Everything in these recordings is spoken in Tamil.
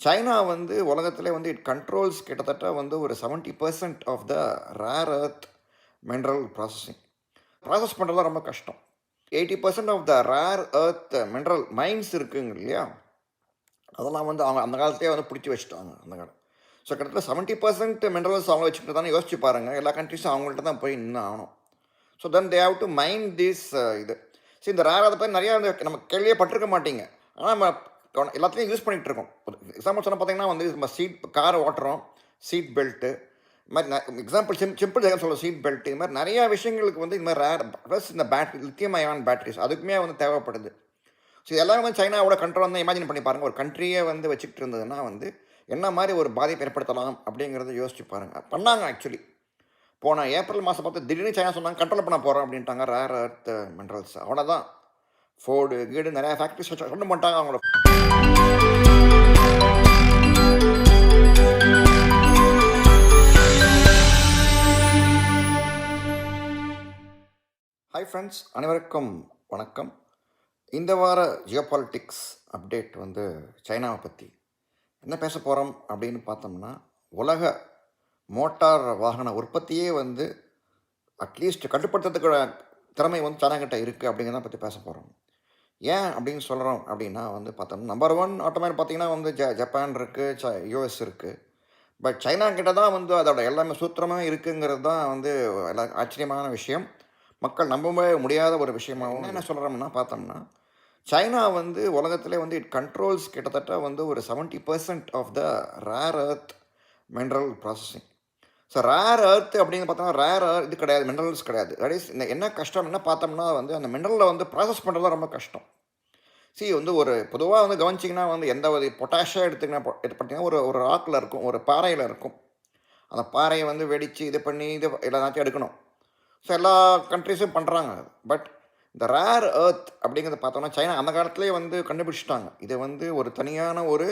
சைனா வந்து உலகத்திலே வந்து இட் கண்ட்ரோல்ஸ் கிட்டத்தட்ட வந்து ஒரு 70% percent of the rare earth mineral processing process பண்ணுறது ரொம்ப கஷ்டம். Eighty percent of the rare earth mineral mines இருக்குங்க இல்லையா? அதெல்லாம் வந்து அவங்க அந்த காலத்தையே வந்து பிடிச்சி வச்சுட்டாங்க அந்த காலம். ஸோ கிட்டத்தட்ட செவன்ட்டி பர்சன்ட் மினரல்ஸ் அவங்க வச்சுக்கிட்டு தானே யோசிச்சு பாருங்கள் எல்லா கண்ட்ரிஸும் அவங்கள்ட்ட தான் போய் நின்று ஆகணும். So then they have to mind this இது. சரி இந்த ரேர் அதை பற்றி நிறையா வந்து நம்ம கேள்வியே பட்டிருக்க மாட்டீங்க. ஆனால் நம்ம எல்லாத்துலேயும் யூஸ் பண்ணிகிட்டு இருக்கோம் எக்ஸாம்பிள் சொன்னால் பார்த்தீங்கன்னா வந்து நம்ம சீட் கார் ஓட்டுறோம் சீட் பெல்ட்டு இது மாதிரி எக்ஸாம்பிள் சிம் சிம்பிள் ஜெகன் சொல்ல சீட் பெல்ட் இது மாதிரி நிறையா விஷயங்களுக்கு வந்து இந்த மாதிரி ரேர் ப்ளஸ் இந்த பேட்டரி லித்தியம் அயான் பேட்டரிஸ் அதுக்குமே வந்து தேவைப்படுது. ஸோ எல்லாமே வந்து சைனாவோட கண்ட்ரோல் வந்து இமேஜின் பண்ணி பாருங்கள் ஒரு கண்ட்ரியே வந்து வச்சுக்கிட்டு இருந்ததுன்னா வந்து என்ன மாதிரி ஒரு பாதிப்பு ஏற்படுத்தலாம் அப்படிங்கிறத யோசிச்சு பாருங்கள் பண்ணாங்க ஆக்சுவலி போன ஏப்ரல் மாதம் பார்த்து திடீர்னு சைனா சொன்னாங்க கண்ட்ரோல் பண்ண போகிறோம் அப்படின்ட்டாங்க. ரேர் அர்த் மினரல்ஸ் அவ்வளோதான் ஃபோர்டு கீடு நிறையா ஃபேக்ட்ரிஸ் வச்சு பண்ணிட்டாங்க அவங்களோட ஹாய் ஃப்ரெண்ட்ஸ் அனைவருக்கும் வணக்கம். இந்த வார ஜியோபாலிட்டிக்ஸ் அப்டேட் வந்து சைனாவை பற்றி என்ன பேச போகிறோம் அப்படின்னு பார்த்தோம்னா உலக மோட்டார் வாகன உற்பத்தியே வந்து அட்லீஸ்ட் கட்டுப்படுத்துறதுக்கு திறமை வந்து சைனா இருக்குது அப்படிங்கிறத பற்றி பேச போகிறோம் ஏன் அப்படின்னு சொல்கிறோம் அப்படின்னா வந்து பார்த்தோம்னா நம்பர் ஒன் ஆட்டோமேட் பார்த்தீங்கன்னா வந்து ஜ ஜப்பான் இருக்குது ச யூஎஸ் இருக்குது பட் சைனா கிட்ட தான் வந்து அதோட எல்லாமே சூத்திரமாக இருக்குங்கிறது தான் வந்து எல்லா ஆச்சரியமான விஷயம். மக்கள் நம்பவே முடியாத ஒரு விஷயமாகவும் என்ன சொல்கிறோம்னா பார்த்தோம்னா சைனா வந்து உலகத்திலே வந்து இட் கண்ட்ரோல்ஸ் கிட்டத்தட்ட வந்து ஒரு 70% percent of the rare earth mineral processing so rare earth அப்படின்னு பார்த்தோம்னா ரேர் இது கிடையாது மினரல்ஸ் கிடையாது. தட் இஸ் இந்த என்ன கஷ்டம் என்ன பார்த்தோம்னா வந்து அந்த மினரலை வந்து ப்ராசஸ் பண்ணுறது ரொம்ப கஷ்டம். சி வந்து ஒரு பொதுவாக வந்து கவனிச்சிங்கன்னா வந்து எந்த ஒரு பொட்டாஷியம் எடுத்துக்கினா பார்த்தீங்கன்னா ஒரு ஒரு ராக்கில் இருக்கும் ஒரு பாறையில் இருக்கும். அந்த பாறையை வந்து வெடித்து இது பண்ணி இது எல்லாத்தையும் எடுக்கணும். ஸோ எல்லா கண்ட்ரிஸும் பண்ணுறாங்க பட் இந்த ரேர் ஏர்த் அப்படிங்கிறத பார்த்தோம்னா சைனா அந்த காலத்துலேயே வந்து கண்டுபிடிச்சிட்டாங்க. இது வந்து ஒரு தனியான ஒரு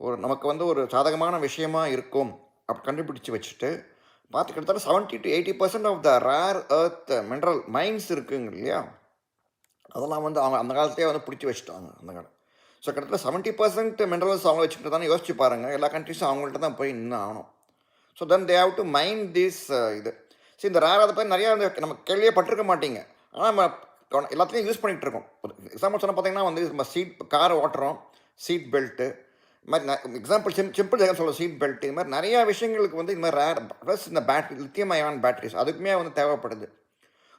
ஒரு நமக்கு வந்து ஒரு சாதகமான விஷயமா இருக்கும். அப்படி கண்டுபிடிச்சி வச்சுட்டு பார்த்து கிட்டத்தட்ட seventy to eighty percent of the rare earth mineral mines இருக்குங்க இல்லையா? அதெல்லாம் வந்து அவங்க அந்த காலத்தையே வந்து பிடிச்சி வச்சுட்டாங்க அந்த காலம் ஸோ கிட்டத்தட்ட செவன்ட்டி பர்சன்ட் மினரல்ஸ் அவங்க வச்சுக்கிட்டு தானே யோசிச்சு பாருங்கள் எல்லா கண்ட்ரிஸும் அவங்கள்ட்ட தான் போய் நின்று ஆகணும் so then they have to mind this இது. சரி இந்த ரேராத அதை பற்றி நிறையா வந்து நம்ம கேள்வியே பட்டிருக்க மாட்டீங்க. ஆனால் நம்ம எல்லாத்தையும் எல்லாத்துலேயும் யூஸ் பண்ணிகிட்டு இருக்கோம் ஒரு எக்ஸாம்பிள் சொன்ன பார்த்தீங்கன்னா வந்து நம்ம சீட் கார் ஓட்டுறோம் சீட் பெல்ட்டு இது மாதிரி எக்ஸாம்பிள் சிம் சிம்பிள் ஜெகம் சொல்ல சீட் பெல்ட் இது மாதிரி நிறையா விஷயங்களுக்கு வந்து இந்த மாதிரி ரேர் ப்ளஸ் இந்த பேட்டரி லித்தியம் அயான் பேட்டரிஸ் அதுக்குமே வந்து தேவைப்படுது.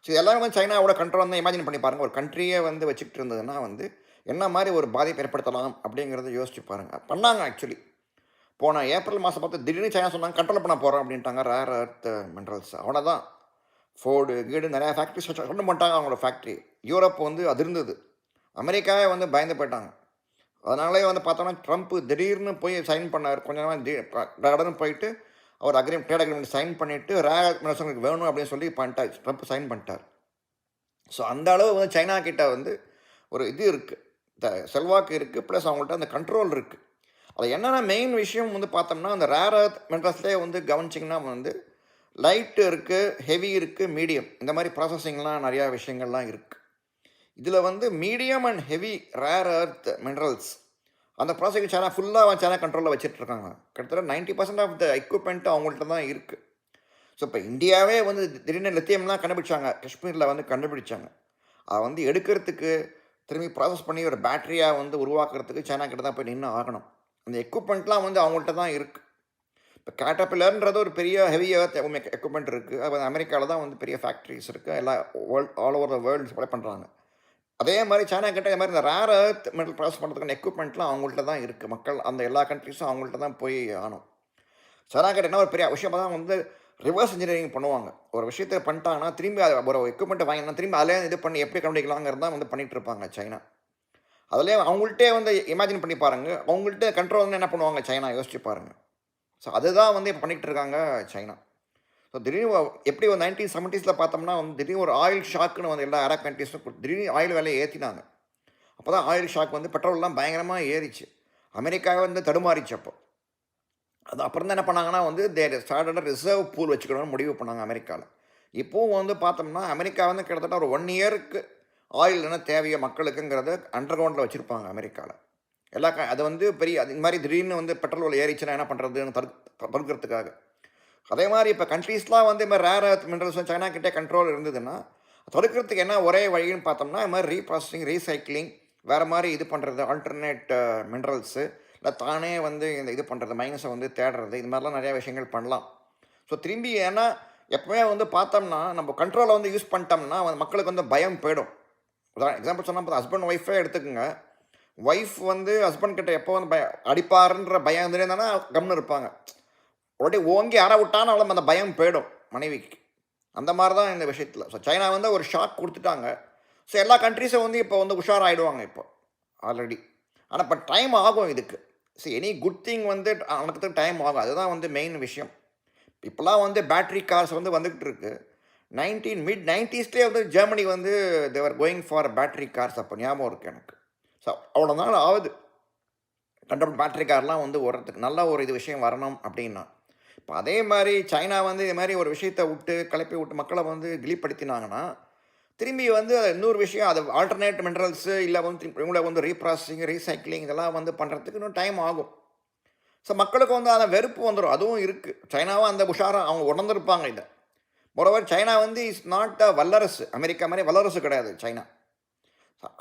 ஸோ இதெல்லாம் வந்து சைனாவோட கண்ட்ரோல் வந்து இமேஜின் பண்ணி பாருங்கள் ஒரு கண்ட்ரியே வந்து வச்சுக்கிட்டு இருந்ததுன்னா வந்து என்ன மாதிரி ஒரு பாதிப்பு ஏற்படுத்தலாம் அப்படிங்கிறத யோசிச்சு பாருங்கள் பண்ணாங்க ஆக்சுவலி போன ஏப்ரல் மாதம் பார்த்து திடீர்னு சைனா சொன்னாங்க கண்ட்ரோல் பண்ண போகிறோம் அப்படின்ட்டாங்க. ரேர் எர்த் மினரல்ஸ் அவ்வளோதான் ஃபோர்டு கீடு நிறையா ஃபேக்ட்ரிஸ் வச்சு கொண்டு பண்ணிட்டாங்க அவங்களோட ஃபேக்ட்ரி யூரோப் வந்து அதிர்ந்தது. அமெரிக்காவே வந்து பயந்து போயிட்டாங்க. அதனாலே வந்து பார்த்தோன்னா ட்ரம்ப் திடீர்னு போய் சைன் பண்ணார். கொஞ்ச நேரம் கடன்னு போயிட்டு அவர் அக்ரிமெண்ட் ட்ரேட் அக்ரிமெண்ட் சைன் பண்ணிவிட்டு ரேர் மினரல்ஸ் வேணும் அப்படின்னு சொல்லி பண்ணிட்டார். ட்ரம்ப் சைன் பண்ணிட்டார். ஸோ அந்த அளவு வந்து சைனா கிட்ட வந்து ஒரு இது இருக்குது செல்வாக்கு இருக்குது ப்ளஸ் அவங்கள்ட்ட அந்த கண்ட்ரோல் இருக்குது அது என்னென்ன மெயின் விஷயம் வந்து பார்த்தோம்னா அந்த ரேர் அர்த் மெட்ரஸ்லேயே வந்து கவனிச்சிங்கன்னா வந்து லைட்டு இருக்குது ஹெவி இருக்குது மீடியம் இந்த மாதிரி ப்ராசஸிங்லாம் நிறையா விஷயங்கள்லாம் இருக்குது இதில் வந்து medium and heavy rare earth minerals அந்த ப்ராசஸிங் சேனல் ஃபுல்லாக சேனல் கண்ட்ரோலில் வச்சுட்ருக்காங்க கிட்டத்தட்ட ninety percent of the equipment அவங்கள்ட்ட தான் இருக்குது ஸோ இப்போ இந்தியாவே வந்து திடீர்னு லித்தியம்லாம் கண்டுபிடிச்சாங்க. காஷ்மீரில் வந்து கண்டுபிடிச்சாங்க. அதை வந்து எடுக்கிறதுக்கு திரும்பி ப்ராசஸ் பண்ணி ஒரு பேட்டரியாக வந்து உருவாக்குறதுக்கு சைனா கிட்ட தான் போய் நின்று ஆகணும். அந்த எக்யூப்மெண்ட்லாம் வந்து அவங்கள்ட்ட தான் இருக்குது இப்போ கேட்டபில்லர்ன்றது ஒரு பெரிய ஹெவியாக எக்யூப்மெண்ட் இருக்குது அது அமெரிக்காவில் தான் வந்து பெரிய ஃபேக்ட்ரிஸ் இருக்குது எல்லா world all over the world supply பண்ணுறாங்க அதே மாதிரி சைனா கிட்ட இது மாதிரி இந்த ரேர் அர்த் மெட்டல் ப்ராசஸ் பண்ணுறதுக்கான எக்யூப்மெண்ட்லாம் அவங்கள்ட்ட தான் இருக்குது மக்கள் அந்த எல்லா கண்ட்ரிஸும் அவங்கள்ட்ட தான் போய் ஆனும் சைனா கிட்ட என்ன ஒரு பெரிய விஷயமாக தான் வந்து ரிவர்ஸ் இன்ஜினியரிங் பண்ணுவாங்க. ஒரு விஷயத்தை பண்ணிட்டாங்கன்னா திரும்பி அதை ஒரு எக்யூப்மெண்ட்டை வாங்கினா திரும்பி அதிலே இது பண்ணி எப்படி கண்டுபிடிக்கலாங்கிறது தான் வந்து பண்ணிகிட்டு இருப்பாங்க சைனா அதுலேயே அவங்கள்ட்டே வந்து இமேஜின் பண்ணி பாருங்கள் அவங்கள்ட்ட கண்ட்ரோல் என்ன பண்ணுவாங்க? சைனா யோசிச்சு பாருங்கள் ஸோ அதுதான் வந்து இப்போ பண்ணிகிட்டு இருக்காங்க சைனா. ஸோ திடீர்னு எப்படி ஒரு நைன்டீன் செவன்ட்டீஸில் பார்த்தோம்னா வந்து திடீர்னு ஒரு ஆயில் ஷாக்குன்னு வந்து எல்லா அரப் கண்ட்ரீஸும் திடீர்னு ஆயில் விலையை ஏற்றினாங்க அப்போ தான் ஆயில் ஷாக் வந்து பெட்ரோல்லாம் பயங்கரமாக ஏறிச்சு. அமெரிக்காவே வந்து தடுமாறிச்சு அப்போ. அது அப்புறம் தான் என்ன பண்ணாங்கன்னா வந்து தேர் ஸ்டார்டட் ரிசர்வ் பூல் வச்சுக்கணும்னு முடிவு பண்ணாங்க அமெரிக்காவில் இப்போவும் வந்து பார்த்தோம்னா அமெரிக்கா வந்து கிட்டத்தட்ட ஒரு ஒன் இயருக்கு ஆயில் என்ன தேவையோ மக்களுக்குங்கிறத அண்டர் கிரவுண்டில் வச்சுருப்பாங்க அமெரிக்காவில் எல்லா க அது வந்து பெரிய அது இந்த மாதிரி திடீர்னு வந்து பெட்ரோல் விலை ஏறிச்சுன்னா என்ன பண்ணுறதுன்னு தடு தடுக்கிறதுக்காக அதே மாதிரி இப்போ கண்ட்ரீஸ்லாம் வந்து இந்த மாதிரி ரேர் அர்த் மினரல்ஸ் சைனா கிட்டே கண்ட்ரோல் இருந்ததுன்னா தடுக்கிறதுக்கு என்ன ஒரே வழின்னு பார்த்தோம்னா இது மாதிரி ரீப்ராசஸிங் ரீசைக்ளிங் வேறு மாதிரி இது பண்ணுறது ஆல்டர்னேட் மினரல்ஸு இல்லை தானே வந்து இந்த இது பண்ணுறது மைனஸை வந்து தேடுறது இது மாதிரிலாம் நிறையா விஷயங்கள் பண்ணலாம். ஸோ திரும்பி ஏன்னா எப்பவுமே வந்து பார்த்தோம்னா நம்ம கண்ட்ரோலை வந்து யூஸ் பண்ணிட்டோம்னா மக்களுக்கு வந்து பயம் போயிடும். உதாரணம் எக்ஸாம்பிள் சொன்னால் ஹஸ்பண்ட் ஒய்ஃபே எடுத்துக்கோங்க. ஒய்ஃப் வந்து ஹஸ்பண்ட் கிட்ட எப்போ வந்து பய அடிப்பாருன்ற பயம் தானே கம்னு இருப்பாங்க. உடனே ஓங்கி அற விட்டான்னு அந்த பயம் போயிடும் மனைவிக்கு. அந்த மாதிரி தான் இந்த விஷயத்தில். ஸோ சைனா வந்து ஒரு ஷாக் கொடுத்துட்டாங்க. ஸோ எல்லா கண்ட்ரீஸும் வந்து இப்போ வந்து உஷாராயிடுவாங்க இப்போ ஆல்ரெடி ஆனால் இப்போ டைம் ஆகும் இதுக்கு. ஸோ எனி குட் திங் வந்து அவனுக்கு டைம் ஆகும். அதுதான் வந்து மெயின் விஷயம். இப்போலாம் வந்து பேட்ரி கார்ஸ் வந்து வந்துக்கிட்டு இருக்குது நைன்டீன் மிட் நைன்டிஸ்லேயே வந்து ஜெர்மனி வந்து they were going for battery cars அப்போ ஞாபகம் இருக்குது எனக்கு. ஸோ அவ்வளோ நாள் ஆகுது. கண்டபடி பேட்ரி கார்லாம் வந்து ஓடுறதுக்கு நல்ல ஒரு இது விஷயம் வரணும் அப்படின்னா. இப்போ அதே மாதிரி சைனா வந்து இது மாதிரி ஒரு விஷயத்தை விட்டு கிளப்பி விட்டு மக்களை வந்து கிளிப்படுத்தினாங்கன்னா திரும்பி வந்து அது இன்னொரு விஷயம் அது ஆல்டர்னேட் மினரல்ஸு இல்லை வந்து திரும்பி இவங்களை வந்து ரீப்ராசஸிங் ரீசைக்ளிங் இதெல்லாம் வந்து பண்ணுறதுக்கு இன்னும் டைம் ஆகும். ஸோ மக்களுக்கு வந்து அந்த வெறுப்பு வந்துடும் அதுவும் இருக்குது சைனாவும் அந்த உஷாரம் அவங்க உணர்ந்துருப்பாங்க இதை. மொரவர் சைனா வந்து இஸ் நாட் அ வல்லரசு. அமெரிக்கா மாதிரி வல்லரசு கிடையாது சைனா.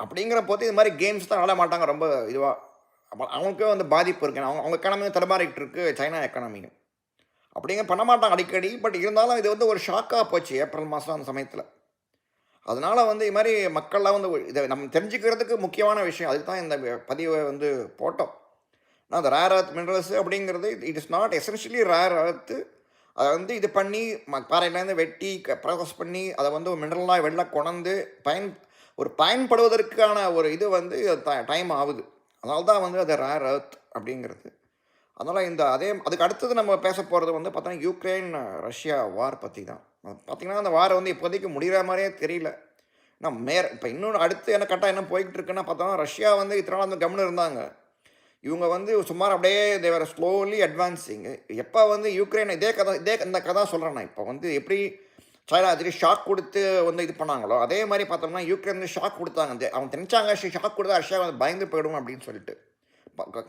அப்படிங்கிற போது இது மாதிரி கேம்ஸ் தான் ஆட மாட்டாங்க ரொம்ப இதுவாக அவங்களுக்கே வந்து பாதிப்பு இருக்கு. அவங்க அவங்க எக்கனாமியும் தடுமாறிட்டு இருக்கு சைனா எக்கனாமியும் அப்படிங்க பண்ண மாட்டாங்க அடிக்கடி. பட் இருந்தாலும் இது வந்து ஒரு ஷாக்காக போச்சு ஏப்ரல் மாதம் அந்த சமயத்தில். அதனால் வந்து இது மாதிரி மக்கள்லாம் வந்து இதை நம்ம தெரிஞ்சுக்கிறதுக்கு முக்கியமான விஷயம். அதுக்கு தான் இந்த பதிவை வந்து போட்டோம். ஆனால் அந்த ரேர் அர்த் மினரல்ஸ் அப்படிங்கிறது it is not essentially rare earth அதை வந்து இது பண்ணி ம பாறையிலேருந்து வெட்டி ப்ராசஸ் பண்ணி அதை வந்து ஒரு மினரலாக வெளில கொணந்து பயன் ஒரு பயன்படுவதற்கான ஒரு இது வந்து டைம் ஆகுது. அதனால தான் வந்து அது ரேர் அர்த் அப்படிங்கிறது. அதனால் இந்த அதே அதுக்கு அடுத்தது நம்ம பேச போகிறது வந்து பார்த்தோன்னா யூக்ரைன் ரஷ்யா வார் பற்றி தான் பார்த்திங்கன்னா அந்த வாரை வந்து இப்போதைக்கு முடிகிற மாதிரியே தெரியல. நான் மேர் இப்போ இன்னொன்று அடுத்து என்ன கரெக்டாக என்ன போய்கிட்டு இருக்குன்னா பார்த்தோன்னா ரஷ்யா வந்து இத்தனை நாள் அந்த கவனம் இருந்தாங்க. இவங்க வந்து சுமார் அப்படியே தேவர் ஸ்லோலி அட்வான்ஸிங் எப்போ வந்து யூக்ரைன் இதே கதை இதே இந்த கதை சொல்கிறேன் நான். இப்போ வந்து எப்படி சைனா அதுக்கு ஷாக் கொடுத்து வந்து இது பண்ணாங்களோ அதே மாதிரி பார்த்தோம்னா யூக்ரைன் வந்து ஷாக் கொடுத்தாங்க. அவங்க நினச்சாங்க ஷாக் கொடுத்தா ரஷ்யா வந்து பயந்து போயிடும் அப்படின்னு சொல்லிட்டு.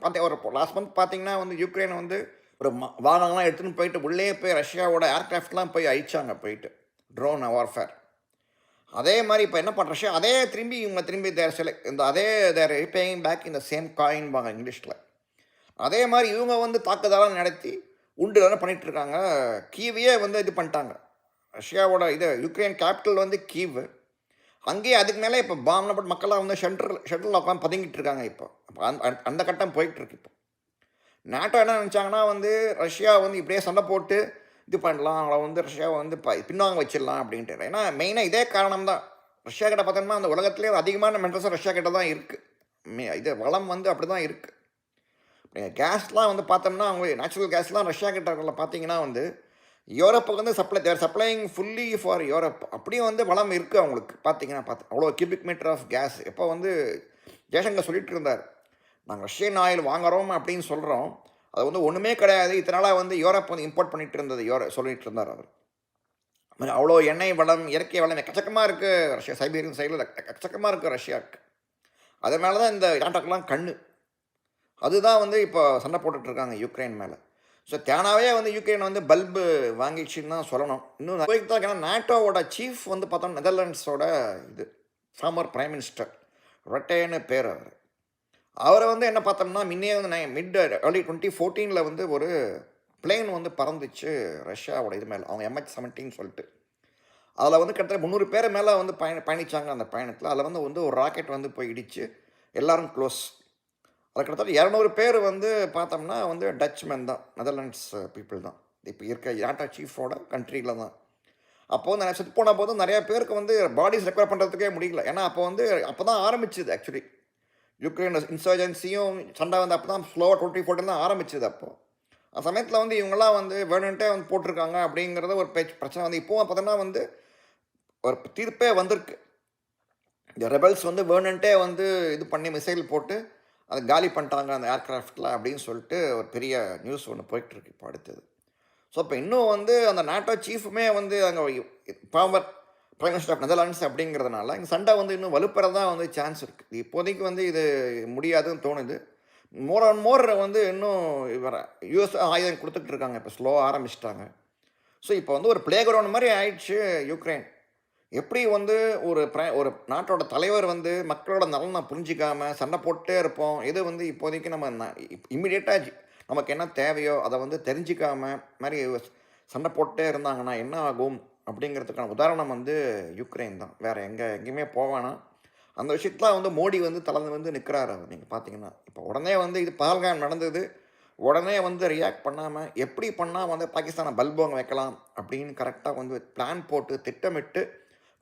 பார்த்தே ஒரு லாஸ்ட் மந்த் பார்த்தீங்கன்னா வந்து யூக்ரைன் வந்து ஒரு வாகனம்லாம் எடுத்துன்னு போயிட்டு உள்ளே போய் ரஷ்யாவோட ஏர்க்ராஃப்ட்லாம் போய் அழிச்சாங்க போயிட்டு. ட்ரோன் வார்ஃபேர் அதே மாதிரி இப்போ என்ன பண்ணுற ரஷ்யா அதே திரும்பி இவங்க திரும்பி தேர் செலக்ட் இந்த அதே தேர் ரிப்பேயிங் பேக் இந்த சேம் காயின் வாங்க இங்கிலீஷில். அதே மாதிரி இவங்க வந்து தாக்குதலாம் நடத்தி உண்டு தானே பண்ணிகிட்ருக்காங்க கீவையே வந்து இது பண்ணிட்டாங்க. ரஷ்யாவோட இது யுக்ரைன் கேபிட்டல் வந்து கீவ். அங்கேயே அதுக்கு மேலே இப்போ பாம்பில் போட்டு மக்களாக வந்து ஷெல்டர் ஷெல்டரில் உட்காந்து பதுங்கிட்டு இருக்காங்க இப்போ. அப்போ அந்த அந்த கட்டம் போயிட்டுருக்கு இப்போ. நேட்டோ என்ன நினச்சாங்கன்னா வந்து ரஷ்யா வந்து இப்படியே சண்டை போட்டு இது பண்ணலாம் அவங்கள வந்து ரஷ்யாவை வந்து ப பின்வாங்க வச்சிடலாம் அப்படின்ட்டு ஏன்னா மெயினாக இதே காரணம் தான் ரஷ்யா கிட்ட பார்த்தோம்னா அந்த உலகத்துலேயே அதிகமான மென்டல்ஸும் ரஷ்யா கிட்ட தான் இருக்குது இது வளம் வந்து அப்படி தான் இருக்குது கேஸ்லாம் வந்து பார்த்தோம்னா அவங்க நேச்சுரல் கேஸ்லாம் ரஷ்யா கிட்ட பார்த்தீங்கன்னா வந்து யூரோப்புக்கு வந்து supply they're supplying fully for Europe. அப்படியும் வந்து வளம் இருக்குது அவங்களுக்கு. பார்த்தீங்கன்னா பார்த்து அவ்வளோ கியூபிக் மீட்டர் ஆஃப் கேஸ் எப்போ வந்து ஜெய்சங்கர் சொல்லிட்டு இருந்தார். நாங்கள் ரஷ்யன் ஆயில் வாங்குகிறோம் அப்படின்னு சொல்கிறோம் அது வந்து ஒன்றுமே கிடையாது. இதனால் வந்து யூரோப் வந்து இம்போர்ட் பண்ணிகிட்டு இருந்தது யூரோ சொல்லிட்டு இருந்தார் அவர். அவ்வளோ எண்ணெய் வளம் இயற்கை வளம் எக்கச்சக்கமாக இருக்குது ரஷ்யா சைபீரியன் சைடில் எக்கச்சக்கமாக இருக்குது ரஷ்யாவுக்கு. அதனால தான் இந்த நாட்டுக்கெல்லாம் கண்ணு. அதுதான் வந்து இப்போ சண்டை போட்டுட்ருக்காங்க யுக்ரைன் மேலே. ஸோ தேனாவே வந்து யுக்ரைன் வந்து பல்பு வாங்கிடுச்சின்னு தான் சொல்லணும். இன்னும் தான் ஏன்னா நேட்டோவோட சீஃப் வந்து பார்த்தோம் நெதர்லாண்ட்ஸோட இது ஃபார்மர் பிரைம் மினிஸ்டர் ரொட்டேன்னு பேர் அவர். அவரை வந்து என்ன பார்த்தோம்னா முன்னே வந்து நான் மிட் ஏர்லி டுவெண்ட்டி ஃபோர்டீனில் வந்து ஒரு பிளேன் வந்து பறந்துச்சு ரஷ்யாவோட இது மேலே அவங்க எம்ஹெச் செவன்டீன் சொல்லிட்டு. அதில் வந்து கிட்டத்தட்ட முந்நூறு பேர் மேலே வந்து பயணி பயணித்தாங்க அந்த பயணத்தில். அதில் வந்து வந்து ஒரு ராக்கெட் வந்து போய் இடித்து எல்லோரும் க்ளோஸ் அதில் கிட்டத்தட்ட இரநூறு பேர் வந்து பார்த்தோம்னா வந்து டச் மேன் தான் நெதர்லாண்ட்ஸ் பீப்புள் தான். இப்போ இருக்க யாட்டா சீஃபோட கண்ட்ரியில் தான். அப்போ வந்து நான் செத்து போன போது நிறையா பேருக்கு வந்து பாடிஸ் ரெக்கவர் பண்ணுறதுக்கே முடியல. ஏன்னா அப்போ வந்து அப்போ தான் ஆரம்பிச்சுது ஆக்சுவலி யுக்ரைன் இன்சர்ஜென்சியும் சண்டை வந்து அப்போ தான் ஸ்லோவாக டுவெண்ட்டி ஃபோர்ட்டின் தான் ஆரம்பிச்சது அப்போது அந்த சமயத்தில் வந்து இவங்களாம் வந்து வேணுன்ட்டே வந்து போட்டிருக்காங்க அப்படிங்கிறத ஒரு பேச்சு பிரச்சனை வந்து. இப்போவும் பார்த்தோன்னா வந்து ஒரு தீர்ப்பே வந்திருக்கு. இந்த ரெபல்ஸ் வந்து வேணுன்ட்டே வந்து இது பண்ணி மிசைல் போட்டு அதை காலி பண்ணிட்டாங்க அந்த ஏர்க்ராஃப்டில் அப்படின்னு சொல்லிட்டு ஒரு பெரிய நியூஸ் ஒன்று போயிட்டுருக்கு இப்போ அடுத்தது. ஸோ இப்போ இன்னும் வந்து அந்த நாட்டோ சீஃபுமே வந்து அங்கே பாம்பர் பிரைம் ஆஃப் நெதர்லாண்ட்ஸ் அப்படிங்கிறதுனால இங்கே சண்டை வந்து இன்னும் வலுப்பெற தான் வந்து சான்ஸ் இருக்குது இப்போதைக்கு வந்து இது முடியாதுன்னு தோணுது. மோர் அண்ட் மோர் வந்து இன்னும் இவர யூஎஸ் ஆயுதம் கொடுத்துட்டு இருக்காங்க. இப்போ ஸ்லோ ஆரம்பிச்சிட்டாங்க. ஸோ இப்போ வந்து ஒரு பிளே கிரவுண்ட் மாதிரி ஆயிடுச்சு யுக்ரைன் எப்படி வந்து ஒரு பிர ஒரு நாட்டோட தலைவர் வந்து மக்களோட நலனை புரிஞ்சிக்காமல் சண்டை போட்டே இருப்போம். இது வந்து இப்போதைக்கு நம்ம இம்மிடியேட்டாக நமக்கு என்ன தேவையோ அதை வந்து தெரிஞ்சிக்காம மாதிரி சண்டை போட்டே இருந்தாங்கன்னா என்ன ஆகும்? அப்படிங்கிறதுக்கான உதாரணம் வந்து யுக்ரைன் தான். வேறு எங்கே எங்கேயுமே போவானா அந்த விஷயத்தில் வந்து மோடி வந்து தளர்ந்து வந்து நிற்கிறாரு அவர். நீங்கள் பார்த்தீங்கன்னா இப்போ உடனே வந்து இது பால்கான் நடந்தது. உடனே வந்து ரியாக்ட் பண்ணாமல் எப்படி பண்ணால் வந்து பாகிஸ்தானை பல்போங்க வைக்கலாம் அப்படின்னு கரெக்டாக வந்து பிளான் போட்டு திட்டமிட்டு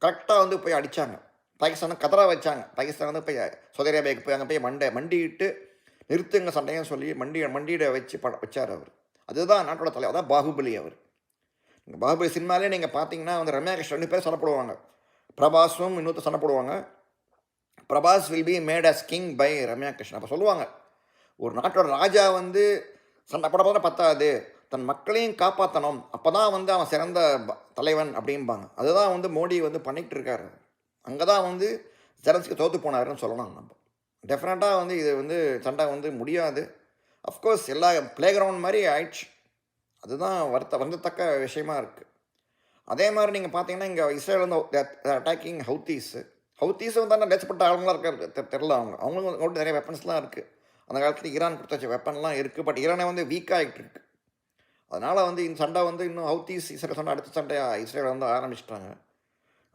கரெக்டாக வந்து போய் அடித்தாங்க பாகிஸ்தானை கதறா வச்சாங்க. பாகிஸ்தான் வந்து போய் சவுதி அரேபியாவுக்கு போய் அங்கே போய் மண்டை மண்டிட்டு நிறுத்துங்க சண்டையும் சொல்லி மண்டி மண்டியிட வச்சு பட வச்சார் அவர். அதுதான் நாட்டோட தலைவர் அதான் பாகுபலி அவர். பாகுபலி சினிமாலே நீங்கள் பார்த்தீங்கன்னா வந்து ரம்யா கிருஷ்ணன் ரெண்டு பேர் சண்டை போடுவாங்க. பிரபாஸும் இன்னொருத்தர் சண்டை போடுவாங்க. Prabhas will be made as king by Ramya Krishnan. அப்போ சொல்லுவாங்க ஒரு நாட்டோட ராஜா வந்து சண்டை போட போட பத்தாது. தன் மக்களையும் காப்பாற்றணும் அப்போ தான் வந்து அவன் சிறந்த ப- தலைவன் அப்படிம்பாங்க. அதுதான் வந்து மோடி வந்து பண்ணிகிட்டு இருக்காரு. அங்கே தான் வந்து ஜெரன்ஸ்க்கு தோற்று போனாருன்னு சொல்லலாம் நம்ம. டெஃபினட்டாக வந்து இது வந்து சண்டை வந்து முடியாது. அஃப்கோர்ஸ் எல்லா ப்ளே கிரவுண்ட் மாதிரி ஆயிடுச்சு. அதுதான் வருத்த வருந்தத்தக்க விஷயமா இருக்குது அதே மாதிரி நீங்கள் பார்த்தீங்கன்னா இங்கே இஸ்ரேல் வந்து அட்டாக்கிங் ஹவுத்தீஸு ஹவுத்தீஸ் வந்து ஆனால் டேசப்பட்ட ஆளுங்களாக இருக்காரு தெ- தெரில அவங்க. அவங்களும் அவங்கள்ட்ட நிறைய வெப்பன்ஸ்லாம் இருக்குது அந்த காலத்தில் ஈரான் கொடுத்த வச்ச வெப்பன்லாம் இருக்குது பட் ஈரானே வந்து வீக்காகிட்டு இருக்குது இருக்கு. அதனால் வந்து இந்த சண்டை வந்து இன்னும் ஹவுத்தீஸ் இஸ்ரேல் சண்டை அடுத்த சண்டையாக இஸ்ரேல் வந்து ஆரம்பிச்சிட்டாங்க.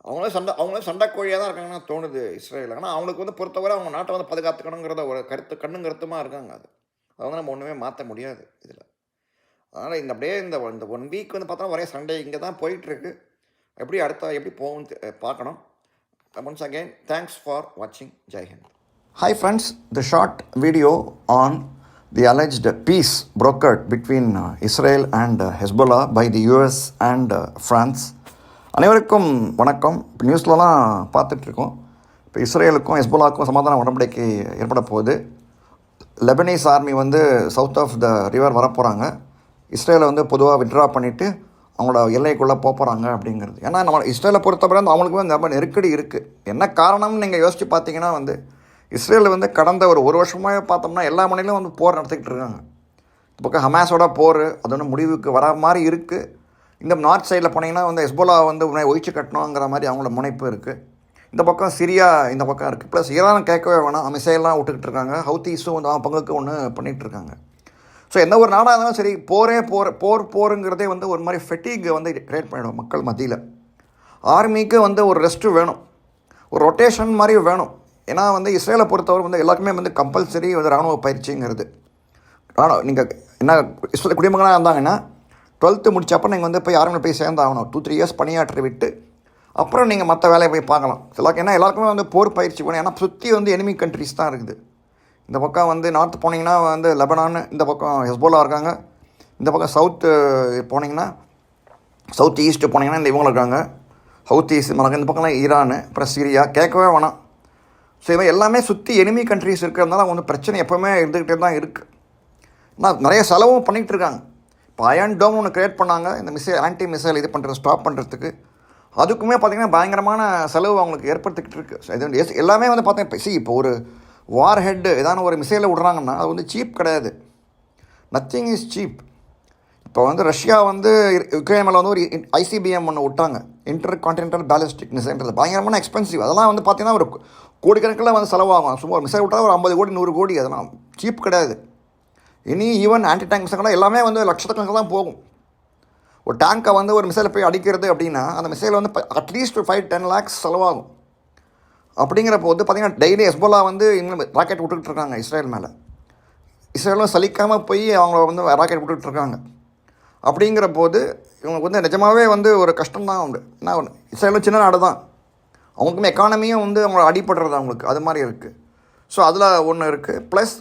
அவங்களே சண்டை அவங்களே சண்டை கோழியாக தான் இருக்காங்கன்னா தோணுது இஸ்ரேல் ஆனால் அவங்களுக்கு வந்து பொறுத்தவரை அவங்க நாட்டை வந்து பாதுகாத்துக்கணுங்கிறத ஒரு கருத்து கண்ணும் கருத்துமாக இருக்காங்க அது. அதை வந்து நம்ம ஒன்றுமே மாற்ற முடியாது இதில். அதனால் இந்த அப்படியே இந்த இந்த ஒன் வீக் வந்து பார்த்தா ஒரே சண்டே இங்கே தான் போயிட்டுருக்கு. எப்படி அடுத்த எப்படி போகும் பார்க்கணும். ஒன்ஸ் அகெயின் தேங்க்ஸ் ஃபார் வாட்சிங் ஜெய்ஹன் hi friends the short video on the the alleged peace brokered between uh, Israel and uh, Hezbollah by the US and uh, France. அனைவருக்கும் வணக்கம். இப்போ நியூஸ்லலாம் பார்த்துட்ருக்கோம் இப்போ இஸ்ரேலுக்கும் ஹெஸ்போலாக்கும் சமாதான உடன்படிக்கை ஏற்பட போகுது. லெபனீஸ் ஆர்மி வந்து சவுத் ஆஃப் த ரிவர் வரப்போகிறாங்க இஸ்ரேலை வந்து பொதுவாக விட்ரா பண்ணிவிட்டு அவங்களோட எல்லைக்குள்ளே போக போகிறாங்க அப்படிங்கிறது. ஏன்னா நம்ம இஸ்ரேலை பொறுத்தவரை வந்து அவங்களுக்கு வந்து ரொம்ப நெருக்கடி இருக்குது என்ன காரணம்னு நீங்கள் யோசித்து பார்த்தீங்கன்னா வந்து இஸ்ரேல் வந்து கடந்த ஒரு ஒரு வருஷமாக பார்த்தோம்னா எல்லா மணிலும் வந்து போர் நடத்திக்கிட்டு இருக்காங்க. இந்த பக்கம் ஹமாஸோட போர் அது ஒன்று முடிவுக்கு வர மாதிரி இருக்குது இந்த நார்த் சைடில் போனீங்கன்னா வந்து ஹெஸ்போலா வந்து உன்னை ஒழிச்சு கட்டணுங்கிற மாதிரி அவங்களோட முனைப்பு இருக்குது இந்த பக்கம் சிரியா இந்த பக்கம் இருக்குது ப்ளஸ் ஈரான் கேட்கவே வேணாம். மிசைல்லாம் விட்டுக்கிட்டு இருக்காங்க. ஹவுத்தீஸும் வந்து அவன் பங்குக்கு ஒன்று பண்ணிகிட்டு இருக்காங்க. ஸோ எந்த ஒரு நாடாக இருந்தாலும் சரி போரே போர் போர் போருங்கிறதே வந்து ஒரு மாதிரி ஃபெட்டிகை வந்து கிரியேட் பண்ணிடும் மக்கள் மத்தியில். ஆர்மிக்கு வந்து ஒரு ரெஸ்ட்டு வேணும். ஒரு ரொட்டேஷன் மாதிரி வேணும். ஏன்னா வந்து இஸ்ரேலை பொறுத்தவரை வந்து எல்லாருக்குமே வந்து கம்பல்சரி வந்து ராணுவ பயிற்சிங்கிறது. ராணுவ நீங்கள் என்ன இஸ்ரேல் குடிமகனாக இருந்தாங்கன்னா டுவெல்த்து முடிச்சப்போ நீங்கள் வந்து போய் ஆர்மியில் போய் சேர்ந்தாகணும். டூ த்ரீ இயர்ஸ் பணியாற்றி விட்டு அப்புறம் நீங்கள் மற்ற வேலையை போய் பார்க்கலாம். எல்லாருக்கும் ஏன்னா எல்லாருக்குமே வந்து போர் பயிற்சி வேணும். ஏன்னா சுற்றி வந்து எனிமி கண்ட்ரிஸ் தான் இருக்குது. இந்த பக்கம் வந்து நார்த் போனீங்கன்னா வந்து லெபனான் இந்த பக்கம் ஹெஸ்போலா இருக்காங்க. இந்த பக்கம் சவுத்து போனீங்கன்னா சவுத் ஈஸ்ட் போனீங்கன்னா இந்த இவங்க இருக்காங்க. சவுத் ஈஸ்ட் மலங்க இந்த பக்கம்லாம் ஈரான் அப்புறம் சிரியா கேட்கவே வேணாம். ஸோ இவன் எல்லாமே சுற்றி எனிமி கண்ட்ரிஸ் இருக்கிறதுனால வந்து பிரச்சனை எப்போவுமே இருந்துக்கிட்டே தான் இருக்குது ஆனால் நிறைய செலவும் பண்ணிகிட்டு இருக்காங்க. இப்போ அயன் டோம் ஒன்று க்ரியேட் பண்ணாங்க. இந்த மிசைல் ஆன்டி மிசைல் இது பண்ணுறது ஸ்டாப் பண்ணுறதுக்கு அதுக்குமே பார்த்திங்கன்னா பயங்கரமான செலவு அவங்களுக்கு ஏற்படுத்திக்கிட்டு இருக்குது இது எல்லாமே வந்து பார்த்தீங்கன்னா சி இப்போ ஒரு வார் ஹெட்டு ஏதாவது ஒரு மிசைலை விடுறாங்கன்னா அது வந்து சீப் கிடையாது. நத்திங் இஸ் சீப் இப்போ வந்து ரஷ்யா வந்து யுக்ரைன் மேலே வந்து ஒரு ஐசிபிஎம் ஒன்று விட்டாங்க. இன்டர் கான்டினென்டல் பேலிஸ்டிக் மிசைல்ன்றது பயங்கரமான எக்ஸ்பென்சிவ் அதெல்லாம் வந்து பார்த்தீங்கன்னா ஒரு கோடிக்கணக்கில் வந்து செலவாகும். சும்மா ஒரு மிசைல் விட்டால் ஒரு ஐம்பது கோடி நூறு கோடி அதெல்லாம் சீப் கிடையாது. இனி ஈவன் ஆன்டி டேங்க் மிசைல் எல்லாமே வந்து லட்சக்கணக்கில் தான் போகும். ஒரு டேங்கை வந்து ஒரு மிசைலை போய் அடிக்கிறது அப்படின்னா அந்த மிசைல் வந்து அட்லீஸ்ட் ஃபைவ் டென் லேக்ஸ் செலவாகும். அப்படிங்கிறப்போ வந்து பார்த்திங்கன்னா டெய்லி ஹெஸ்போலா வந்து இன்னும் ராக்கெட் விட்டுக்கிட்டு இருக்காங்க இஸ்ரேல் மேலே. இஸ்ரேலும் சலிக்காமல் போய் அவங்கள வந்து ராக்கெட் விட்டுக்கிட்டு இருக்காங்க. அப்படிங்கிற போது இவங்களுக்கு வந்து நிஜமாகவே வந்து ஒரு கஷ்டம் தான் உண்டு. என்ன ஒன்று இஸ்ரேலும் சின்ன நாடு தான் அவங்களுக்குமே எக்கானமியும் வந்து அவங்கள அடிபடுறது அவங்களுக்கு அது மாதிரி இருக்குது ஸோ அதில் ஒன்று இருக்குது ப்ளஸ்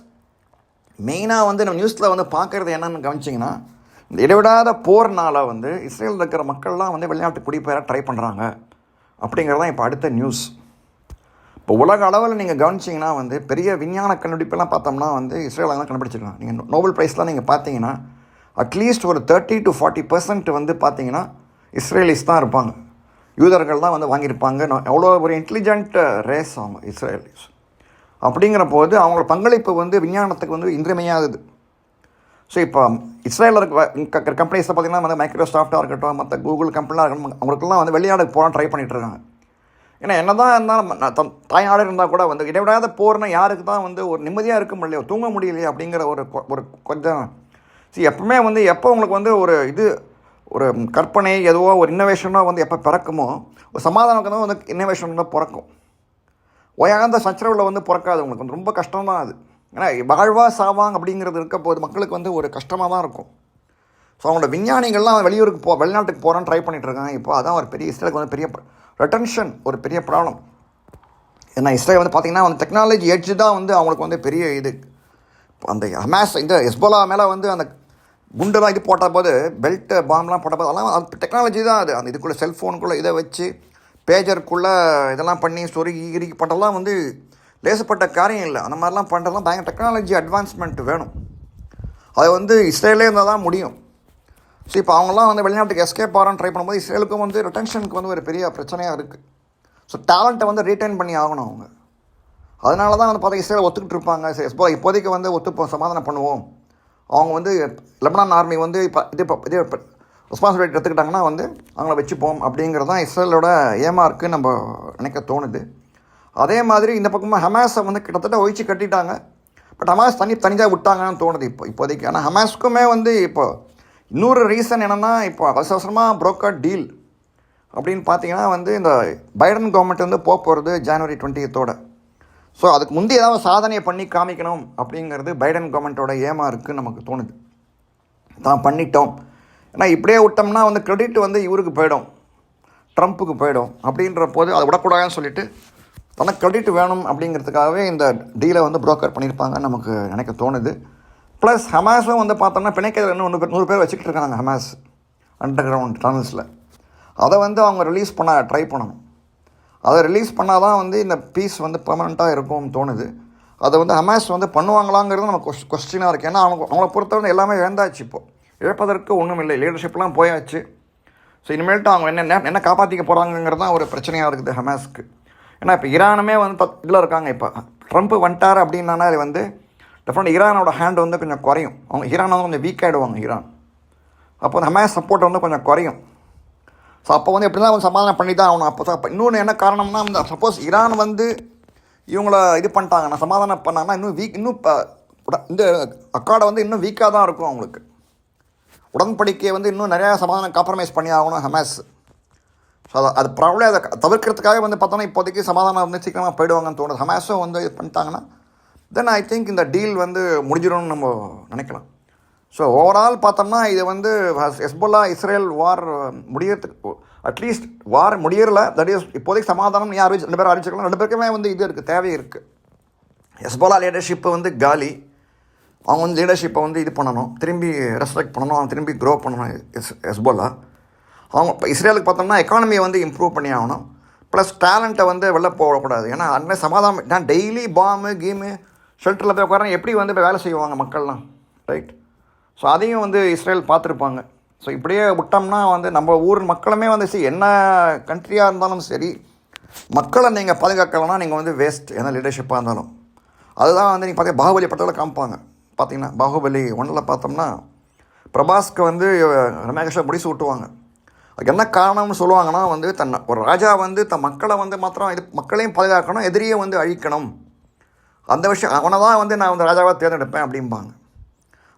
மெயினாக வந்து நம்ம நியூஸில் வந்து பார்க்குறது என்னென்னு கவனிச்சிங்கன்னா இந்த இடைவிடாத போகிறனால வந்து இஸ்ரேலில் இருக்கிற மக்கள்லாம் வந்து வெளிநாட்டு குடிபெயர ட்ரை பண்ணுறாங்க அப்படிங்கிறது தான் இப்போ அடுத்த நியூஸ் இப்போ உலக அளவில் நீங்கள் கவனிச்சிங்கன்னா வந்து பெரிய விஞ்ஞான கண்டுபிடிப்பெல்லாம் பார்த்தோம்னா வந்து இஸ்ரேலாக தான் கண்டுபிடிச்சிருக்காங்க. நீங்கள் நோபல் ப்ரைஸ்லாம் நீங்கள் பார்த்தீங்கன்னா அட்லீஸ்ட் ஒரு தேர்ட்டி டு ஃபார்ட்டி பர்சன்ட் வந்து பார்த்தீங்கன்னா இஸ்ரேலிஸ் தான் இருப்பாங்க. யூதர்கள் தான் வந்து வாங்கியிருப்பாங்க. அவ்வளோ ஒரு இன்டெலிஜென்ட் ரேஸ் அவங்க இஸ்ரேலிஸ். அப்படிங்கிற போது அவங்களோட பங்களிப்பு வந்து விஞ்ஞானத்துக்கு வந்து இன்றியமையாகுது ஸோ இப்போ இஸ்ரேலில் இருக்க கம்பெனிஸை பார்த்தீங்கன்னா வந்து மைக்ரோசாஃப்ட்டாக இருக்கட்டும் மற்ற கூகுள் கம்பெனிலாம் இருக்கட்டும் அவங்களுக்குலாம் வந்து வெளிநாடு போகலாம் ட்ரை பண்ணிகிட்டு இருக்காங்க. ஏன்னா என்ன தான் இருந்தாலும் நான் தம் தாய்நாடு இருந்தால் கூட வந்து இடைவிடாத போர்னா யாருக்கு தான் வந்து ஒரு நிம்மதியாக இருக்க முடியலையோ தூங்க முடியலையே அப்படிங்கிற ஒரு கொ- ஒரு கொஞ்சம். சரி எப்பவுமே வந்து எப்போ உங்களுக்கு வந்து ஒரு இது ஒரு கற்பனை எதுவோ ஒரு இன்னோவேஷனோ வந்து எப்போ பிறக்குமோ ஒரு சமாதானம் தான் வந்து இன்னோவேஷன் தான் பிறக்கும். ஓயாந்த சச்சரவில் வந்து பிறக்காது உங்களுக்கு. வந்து ரொம்ப கஷ்டம் தான் அது. ஏன்னா வாழ்வா சாவாங்க அப்படிங்கிறது இருக்க போது மக்களுக்கு வந்து ஒரு கஷ்டமாக தான் இருக்கும். ஸோ அவங்களோட விஞ்ஞானிகள்லாம் வெளியூருக்கு போ வெளிநாட்டுக்கு போகிறான்னு ட்ரை பண்ணிகிட்ருக்காங்க இருக்காங்க. இப்போ அதான் ஒரு பெரிய இஸ்ரேலுக்கு வந்து பெரிய ரெட்டன்ஷன் ஒரு பெரிய ப்ராப்ளம் ஏன்னா இஸ்ரேல் வந்து பார்த்திங்கன்னா வந்து டெக்னாலஜி எட்ஜ் தான் வந்து அவங்களுக்கு வந்து பெரிய இது. அந்த ஹமாஸ் இந்த எஸ்போலா மேலே வந்து அந்த குண்டெல்லாம் இது போட்ட போது பெல்ட்டு பாம்லாம் போட்ட போது அதெல்லாம் அது டெக்னாலஜி தான் அது. அந்த இதுக்குள்ளே செல்ஃபோனுக்குள்ளே இதை வச்சு பேஜருக்குள்ளே இதெல்லாம் பண்ணி சொருகி இறுக்கி பண்ணலாம் வந்து லேசப்பட்ட காரியம் இல்லை. அந்த மாதிரிலாம் பண்ணுறதுலாம் பயங்கர டெக்னாலஜி அட்வான்ஸ்மெண்ட் வேணும். அது வந்து இஸ்ரேலே இருந்தால் தான் முடியும். ஸோ இப்போ அவங்களாம் வந்து வெளிநாட்டுக்கு எஸ்கேப் ஆகிறான்னு ட்ரை பண்ணும்போது இஸ்ரேலுக்கும் வந்து ரிட்டன்ஷனுக்கு வந்து ஒரு பெரிய பிரச்சனையாக இருக்குது ஸோ டேலண்ட்டை வந்து ரீட்டைன் பண்ணி ஆகணும் அவங்க. அதனால தான் வந்து பார்த்தா இஸ்ரேல் ஒத்துக்கிட்டு இருப்பாங்க. சரி இப்போ இப்போதைக்கு வந்து ஒத்துப்போம் சமாதானம் பண்ணுவோம். அவங்க வந்து லெபனான் ஆர்மி வந்து இப்போ இது இப்போ இது ரெஸ்பான்சிபிலிட்டி எடுத்துக்கிட்டாங்கன்னா வந்து அவங்கள வச்சுப்போம் அப்படிங்கிறது தான் இஸ்ரேலோட ஏமா நம்ம நினைக்க தோணுது. அதே மாதிரி இந்த பக்கமாக ஹமாஸை வந்து கிட்டத்தட்ட ஒழிச்சு கட்டிட்டாங்க. பட் ஹமாஸ் தனி தனியாக விட்டாங்கன்னு தோணுது இப்போ இப்போதைக்கு. ஆனால் ஹமாஸ்க்குமே வந்து இப்போ இன்னொரு ரீசன் என்னென்னா இப்போ அவசர அவசரமாக புரோக்கர் டீல் அப்படின்னு பார்த்தீங்கன்னா வந்து இந்த பைடன் கவர்மெண்ட் வந்து போக போகிறது ஜனவரி டுவெண்ட்டியத்தோட ஸோ அதுக்கு முந்தைய ஏதாவது சாதனையை பண்ணி காமிக்கணும் அப்படிங்கிறது பைடன் கவர்மெண்ட்டோட ஏமா இருக்குன்னு நமக்கு தோணுது. தான் பண்ணிட்டோம். ஏன்னா இப்படியே விட்டோம்னா வந்து கிரெடிட் வந்து இவருக்கு போயிடும். ட்ரம்ப்புக்கு போயிடும். அப்படின்ற போது அதை விடக்கூடாதுன்னு சொல்லிட்டு தனக்கு கிரெடிட் வேணும் அப்படிங்கிறதுக்காகவே இந்த டீலை வந்து புரோக்கர் பண்ணியிருப்பாங்கன்னு நமக்கு நினைக்க தோணுது. ப்ளஸ் ஹமாஸும் வந்து பார்த்தோம்னா பிணைக்கதில் இன்னும் நூறு பேர் நூறு பேர் வச்சுக்கிட்டு இருக்காங்க ஹமாஸ் அண்டர் கிரவுண்ட் டனல்ஸில் அதை வந்து அவங்க ரிலீஸ் பண்ண ட்ரை பண்ணணும். அதை ரிலீஸ் பண்ணால் தான் வந்து இந்த பீஸ் வந்து பெர்மனெண்ட்டாக இருக்கும்னு தோணுது. அதை வந்து ஹமாஸ் வந்து பண்ணுவாங்களாங்கிறது நம்ம கொஸ் கொஸ்டினாக இருக்குது ஏன்னா அவங்க அவங்கள பொறுத்தவரை எல்லாமே இழந்தாச்சு இப்போ. இழப்பதற்கு ஒன்றும் இல்லை. லீடர்ஷிப்லாம் போயாச்சு. ஸோ இனிமேல்ட்டு அவங்க என்ன என்ன- என்ன காப்பாற்றிக்க போகிறாங்கங்கிறது தான் ஒரு பிரச்சனையாக இருக்குது ஹமாஸ்க்கு ஏன்னா இப்போ ஈரானுமே வந்து பத் இதில் இருக்காங்க இப்போ. ட்ரம்ப் வந்துட்டார் அப்படின்னா அது வந்து டெஃபினட் ஈரானோட ஹேண்ட் வந்து கொஞ்சம் குறையும். அவங்க ஈரான் வந்து கொஞ்சம் வீக் ஆகிடுவாங்க ஈரான் அப்போ அந்த ஹமாஸ் சப்போர்ட் வந்து கொஞ்சம் குறையும். ஸோ அப்போ வந்து எப்படி தான் வந்து சமாதானம் பண்ணி தான் ஆகணும். அப்போ அப்போ இன்னொன்று என்ன காரணம்னா இந்த சப்போஸ் ஈரான் வந்து இவங்கள இது பண்ணிட்டாங்க நான் சமாதானம் பண்ணாங்கன்னா இன்னும் வீக் இன்னும் இப்போ இந்த அக்காடை வந்து இன்னும் வீக்காக தான் இருக்கும் அவங்களுக்கு. உடன்படிக்கையை வந்து இன்னும் நிறையா சமாதானம் காம்ப்ரமைஸ் பண்ணி ஆகணும் ஹமாஸ் ஸோ அதை அது ப்ராப்ளம் அதை தவிர்க்கிறதுக்காக வந்து பார்த்தோன்னா இப்போதைக்கு சமாதானம் வந்து சீக்கிரமாக போயிடுவாங்கன்னு தோணுது. ஹமாஸும் வந்து இது பண்ணிட்டாங்கன்னா தென் ஐ திங்க் இந்த டீல் வந்து முடிஞ்சிடும்னு நம்ம நினைக்கலாம். ஸோ ஓவரால் பார்த்தோம்னா இது வந்து ஹெஸ்போல்லா இஸ்ரேல் வார் முடியறதுக்கு அட்லீஸ்ட் வார் முடியறல. தட் இஸ் இப்போதைக்கு சமாதானம் யார் அறிவிச்சு ரெண்டு பேரும் அறிவிச்சிக்கலாம். ரெண்டு பேருக்குமே வந்து இது இருக்குது தேவை இருக்குது ஹெஸ்போலா லீடர்ஷிப்பு வந்து காலி. அவங்க வந்து லீடர்ஷிப்பை வந்து இது பண்ணணும். திரும்பி ரெஸ்பெக்ட் பண்ணணும். அவங்க திரும்பி க்ரோ பண்ணணும். எஸ் ஹெஸ்போலா அவங்க இப்போ இஸ்ரேலுக்கு பார்த்தோம்னா எக்கானமியை வந்து இம்ப்ரூவ் பண்ணி ஆகணும். ப்ளஸ் டேலண்ட்டை வந்து வெளில போகக்கூடாது ஏன்னா அன்னை சமாதானம் நான் டெய்லி பாம்பு கீமு ஷெல்டரில் போய் உட்காரன் எப்படி வந்து இப்போ வேலை செய்வாங்க மக்கள்லாம்? ரைட் ஸோ அதையும் வந்து இஸ்ரேல் பார்த்துருப்பாங்க. ஸோ இப்படியே விட்டோம்னா வந்து நம்ம ஊர் மக்களுமே வந்து சரி என்ன கண்ட்ரியாக இருந்தாலும் சரி மக்களை நீங்கள் பாதுகாக்கலைன்னா நீங்கள் வந்து வேஸ்ட் என்ன லீடர்ஷிப்பாக இருந்தாலும். அதுதான் வந்து நீங்கள் பார்த்தீங்க பாகுபலி படத்தில் காமிப்பாங்க. பார்த்தீங்கன்னா பாகுபலி ஒன்றில் பார்த்தோம்னா பிரபாஸ்க்கு வந்து ரமேஷை முடிச்சு விட்டுவாங்க அதுக்கு என்ன காரணம்னு சொல்லுவாங்கன்னா வந்து தன் ஒரு ராஜா வந்து தன் மக்களை வந்து மாத்திரம் இது மக்களையும் பாதுகாக்கணும் எதிரியை வந்து அழிக்கணும். அந்த விஷயம் அவனை தான் வந்து நான் வந்து ராஜாவாக தேர்ந்தெடுப்பேன் அப்படிம்பாங்க.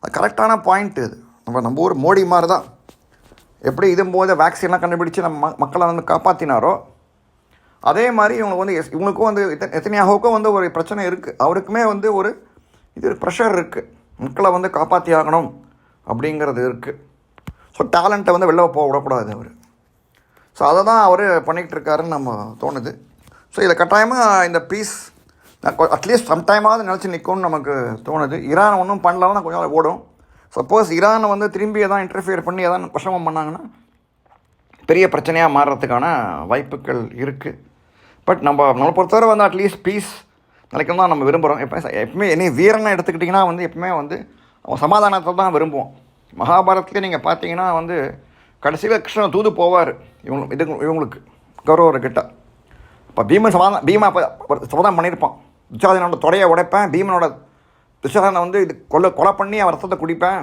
அது கரெக்டான பாயிண்ட்டு இது. நம்ம நம்ம ஊர் மோடி மாதிரி தான் எப்படி இதும் போது வேக்சின்லாம் கண்டுபிடிச்சு நம்ம மக்களை வந்து காப்பாற்றினாரோ அதே மாதிரி இவங்களுக்கு வந்து எஸ்- இவங்களுக்கும் வந்து எத்தனையாகவுக்கும் வந்து ஒரு பிரச்சனை இருக்குது அவருக்குமே வந்து ஒரு இது ப்ரெஷர் இருக்குது மக்களை வந்து காப்பாற்றி ஆகணும் அப்படிங்கிறது இருக்குது ஸோ டேலண்ட்டை வந்து வெளில போக விடக்கூடாது அவர். ஸோ அதை தான் அவர் பண்ணிகிட்டு இருக்காருன்னு நம்ம தோணுது. ஸோ இதை கட்டாயமாக இந்த பீஸ் அட்லீஸ்ட் சம்டைமாவது நினச்சி நிற்கும்னு நமக்கு தோணுது. ஈரான் ஒன்றும் பண்ணலாம் கொஞ்சம் நாள் ஓடும். சப்போஸ் ஈரானை வந்து திரும்பி எதாவது இன்டர்ஃபியர் பண்ணி எதாவது விஷமம் பண்ணாங்கன்னா பெரிய பிரச்சனையாக மாறுறதுக்கான வாய்ப்புகள் இருக்குது பட் நம்ம நம்மளை பொறுத்தவரை வந்து அட்லீஸ்ட் பீஸ் நினைக்கணும் தான் நம்ம விரும்புகிறோம் எப்போ எப்பவுமே இனி வீரனை எடுத்துக்கிட்டிங்கன்னா வந்து எப்பவுமே வந்து அவன் சமாதானத்தை தான் விரும்புவோம். மகாபாரதத்துலேயே நீங்கள் பார்த்தீங்கன்னா வந்து கடைசியில் கிருஷ்ணன் தூது போவார். இவங்க இது இவங்களுக்கு கௌரவர்கிட்ட இப்போ பீமன் சமாதானம் பீமா சமாதானம் பண்ணியிருப்பான் துச்சாதனோட தொடையை உடைப்பேன். பீமனோட துச்சாதனை வந்து இது கொலை கொலை பண்ணி அவன் ரத்தத்தை குடிப்பேன்.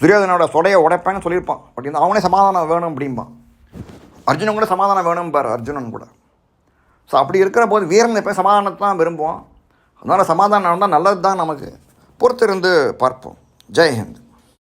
துரியோதனோட தொடையை உடைப்பேன்னு சொல்லியிருப்பான். அப்படின்னு அவனே சமாதானம் வேணும் அப்படிம்பான். அர்ஜுனன் கூட சமாதானம் வேணும் பாரு அர்ஜுனன் கூட. ஸோ அப்படி இருக்கிற போது வீரன் எப்போ சமாதானத்தை தான் விரும்புவோம் அதனால் சமாதானம் நடந்தால் நல்லது தான் நமக்கு. பொறுத்திருந்து பார்ப்போம். ஜெய் ஹிந்த்.